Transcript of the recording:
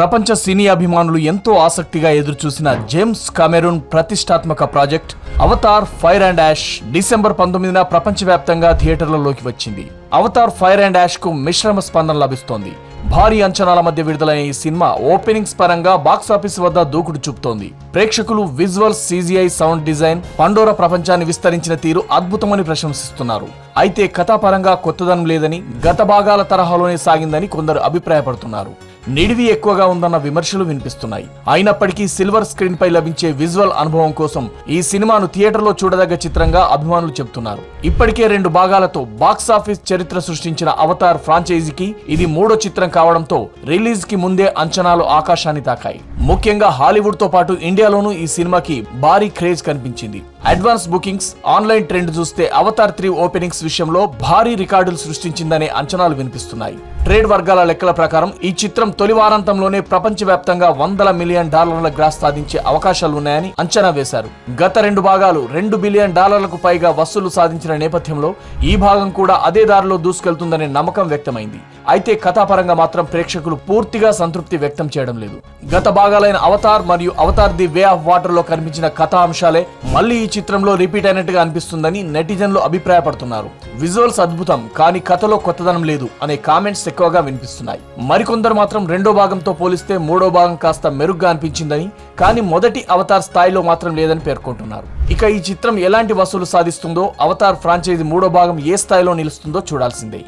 ప్రపంచ సినీ అభిమానులు ఎంతో ఆసక్తిగా ఎదురుచూసిన జేమ్స్ కామెరూన్ ప్రతిష్టాత్మక project Avatar Fire and Ash December పంతొమ్మిదిన ప్రపంచవ్యాప్తంగా థియేటర్లలోకి వచ్చింది. అవతార్ ఫైర్ అండ్ యాష్కు మిశ్రమ స్పందన లభిస్తోంది. భారీ అంచనాల మధ్య విడుదలైన ఈ సినిమా ఓపెనింగ్స్ పరంగా బాక్సాఫీస్ వద్ద దూకుడు చూపుతోంది. ప్రేక్షకులు visuals CGI sound design Pandora ప్రపంచాన్ని విస్తరించిన తీరు అద్భుతమని ప్రశంసిస్తున్నారు. అయితే కథాపరంగా కొత్తదనం లేదని గత భాగాల తరహాలోనే సాగిందని కొందరు అభిప్రాయపడుతున్నారు. నిడివి ఎక్కువగా ఉందన్న విమర్శలు వినిపిస్తున్నాయి. అయినప్పటికీ సిల్వర్ స్క్రీన్ పై లభించే విజువల్ అనుభవం కోసం ఈ సినిమాను థియేటర్లో చూడదగ్గ చిత్రంగా అభిమానులు చెబుతున్నారు. ఇప్పటికే రెండు భాగాలతో బాక్సాఫీస్ చరిత్ర సృష్టించిన అవతార్ ఫ్రాంచైజీకి ఇది మూడో చిత్రం కావడంతో రిలీజ్కి ముందే అంచనాలు ఆకాశాన్ని తాకాయి. ముఖ్యంగా హాలీవుడ్తో పాటు ఇండియాలోనూ ఈ సినిమాకి భారీ క్రేజ్ కనిపించింది. అడ్వాన్స్ బుకింగ్స్ ఆన్లైన్ ట్రెండ్ చూస్తే అవతార్ త్రీ ఓపెనింగ్స్ విషయంలో భారీ రికార్డులు సృష్టించిందనే అంచనాలు వినిపిస్తున్నాయి. ట్రేడ్ వర్గాల లెక్కల ప్రకారం ఈ చిత్రం తొలి వారాంతంలోనే ప్రపంచవ్యాప్తంగా వందల మిలియన్ డాలర్ల గ్రాస్ సాధించే అవకాశాలు ఉన్నాయని అంచనా వేశారు. గత రెండు భాగాలు రెండు బిలియన్ డాలర్లకు పైగా వసూలు సాధించిన నేపథ్యంలో ఈ భాగం కూడా అదే దారిలో దూసుకెళ్తుందనే నమ్మకం వ్యక్తమైంది. అయితే కథాపరంగా మాత్రం ప్రేక్షకులు పూర్తిగా సంతృప్తి వ్యక్తం చేయడం లేదు. గత భాగం భాగాలైన అవతార్ మరియు అవతార్ ది వే ఆఫ్ వాటర్లో కనిపించిన కథా అంశాలే మళ్ళీ ఈ చిత్రంలో రిపీట్ అయినట్టుగా అనిపిస్తుందని నెటిజన్లు అభిప్రాయపడుతున్నారు. విజువల్స్ అద్భుతం కానీ కథలో కొత్తదనం లేదు అనే కామెంట్స్ ఎక్కువగా వినిపిస్తున్నాయి. మరికొందరు మాత్రం రెండో భాగంతో పోలిస్తే మూడో భాగం కాస్త మెరుగ్గా అనిపించిందని కానీ మొదటి అవతార్ స్థాయిలో మాత్రం లేదని పేర్కొంటున్నారు. ఇక ఈ చిత్రం ఎలాంటి వసూలు సాధిస్తుందో అవతార్ ఫ్రాంచైజీ మూడో భాగం ఏ స్థాయిలో నిలుస్తుందో చూడాల్సిందే.